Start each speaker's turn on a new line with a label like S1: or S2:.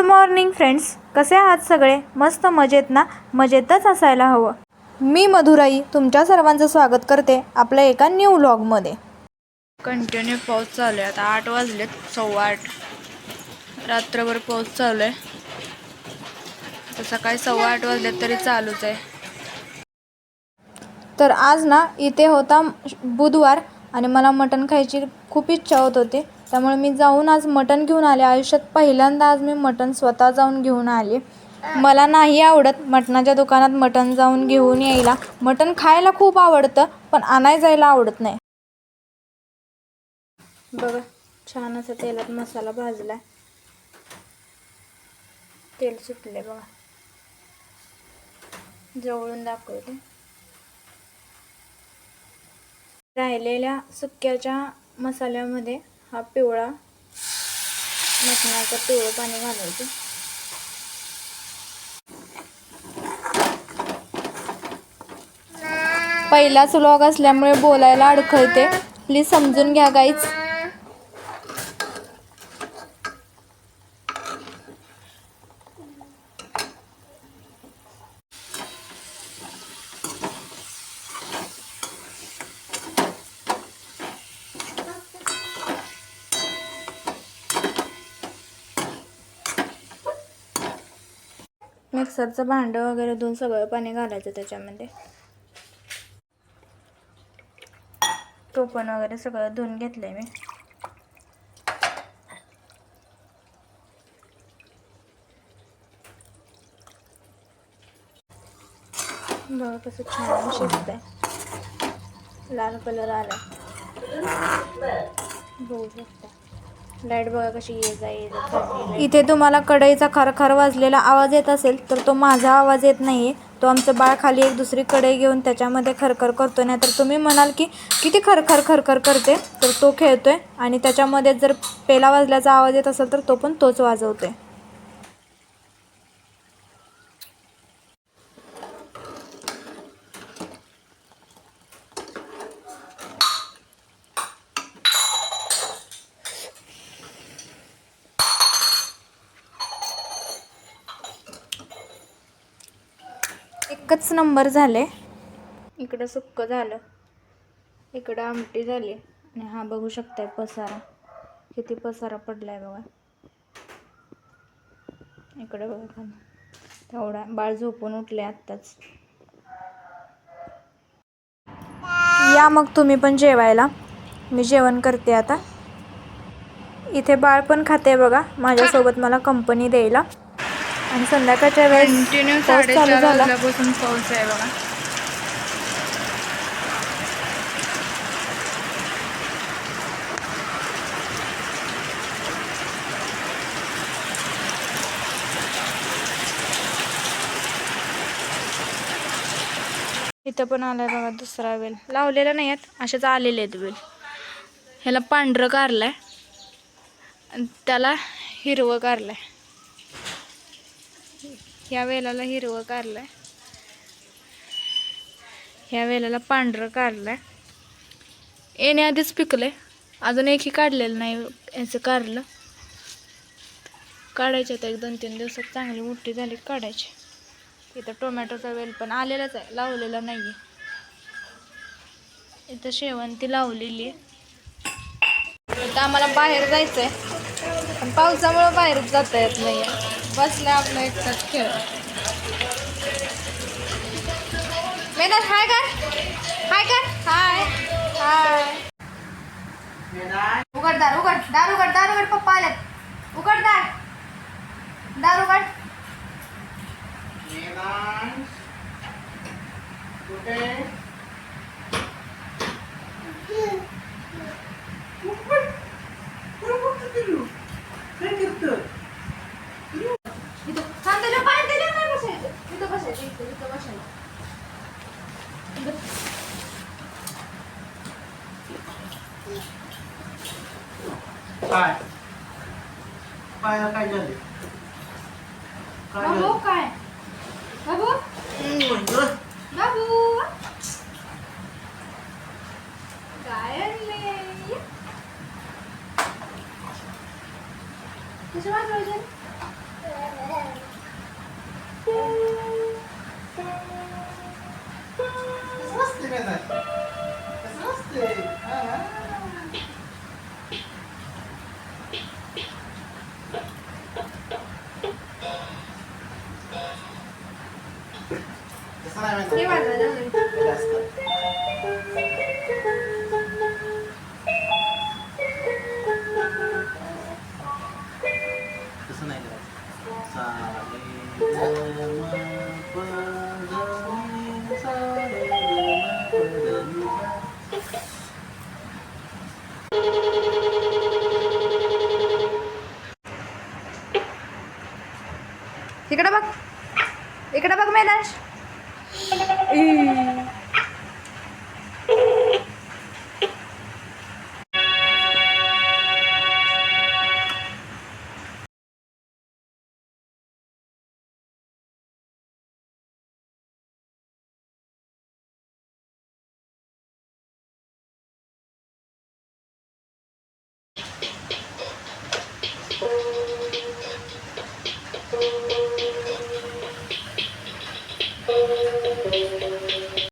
S1: Good morning friends कसे आहात सगळे? मस्त मजेत ना? मजेतच असायला हवं. मी मधुराई तुमच्या सर्वांचं स्वागत करते आपल्या एका न्यू व्लॉगमध्ये कंटिन्यू पाऊस चालू आहे. आता आठ वाजलेत सव्वा आठ. रात्रभर पाऊस चालू आहे. आता सकाळी सव्वा आठ वाजलेत तरी चालूच आहे. तर आज ना इथे होता बुधवार आणि मला मटण खायची खूप इच्छा होत होती. त्यामुळे मी जाऊन आज मटण घेऊन आले. आयुष्यात पहिल्यांदा आज मी मटण स्वतः जाऊन घेऊन आले. मला नाही आवडत मटणाच्या दुकानात मटण जाऊन घेऊन यायला. मटण खायला खूप आवडतं पण आणाय जायला आवडत नाही. बघा छान असं तेलात मसाला भाजला तेल सुटले बघा. जवळून दाखवते. राहिलेल्या सुक्याच्या मसाल्यामध्ये हा पिवळा मटणाचं पिवळं पाणी घालायचं. पहिलाच व्लॉग असल्यामुळे बोलायला अडखळते. प्लीज समजून घ्या गाईच मिक्सरचं भांडं वगैरे धुवून सगळं पाणी घालायचं त्याच्यामध्ये. टोपण वगैरे सगळं धुवून घेतलंय मी. बघा कसं छान शिजतंय. लाल कलर आला बघू शकता. लाइट बघा कशी ये जा ये जा इथे तुम्हाला कढईचा खरखर वाजलेला आवाज येत असेल तर तो माझा आवाज येत नाहीये. तो आमचं बाळ खाली एक दुसरी कढई घेऊन त्याच्यामध्ये खरखर करतो नाही तर तुम्ही म्हणाल की किती खरखर खरखर करते? तर तो खेळतोय आणि त्याच्यामध्ये जर पेला वाजल्याचा आवाज येत असेल तर तो पण तोच वाजवतोय. एकच नंबर झाले. इकडं सुक्क झालं. इकडं आमटी झाली. आणि हा बघू शकताय पसारा. किती पसारा पडलाय बघा. इकडे बघा खाली तेवढा बाळ झोपून उठले आत्ताच. या मग तुम्ही पण जेवायला. मी जेवण करते आता. इथे बाळ पण खाते बघा. माझ्यासोबत मला कंपनी द्यायला. आणि संध्याकाळच्या वेळेस पाऊस चालू झाला.
S2: पाऊस आहे बघा.
S1: इथं पण आलाय बघा दुसरा वेल. लावलेला नाही आहेत असेच आलेले आहेत वेल. ह्याला पांढरं कारलंय. आणि त्याला हिरवं कारलंय. ह्या वेलाला हिरवं कारलंय. ह्या वेलाला पांढरं कारलंय. येणे आधीच आहे अजून एकही काढलेलं नाही याचं कारलं. काढायचे आता एक दोन तीन दिवसात चांगली मोठी झाली काढायची. इथं टोमॅटोचा वेल पण आलेलाच आहे लावलेला नाही आहे इथं शेवंती लावलेली आहे. इथं आम्हाला बाहेर जायचं आहे पण पावसामुळं बाहेरच जाता येत नाही आहे बसल्या आपलं एकटाच खेळ मेहनत हाय कर। हाय कर। हाय हाय उघड दार उघड। दार उघड दार उघड पप्पा आलेत। उघड दार। दार उघड। कुठे? इथं.
S2: काय पायाला काय झाले काय
S1: बाबू
S2: झालं
S1: काय बाबू
S2: म्हणलं,
S1: बाबू काय आणले कसे वाजवायचे
S2: का नाही कसं असते
S1: इकडे बघ. इकडे बघ मैदाश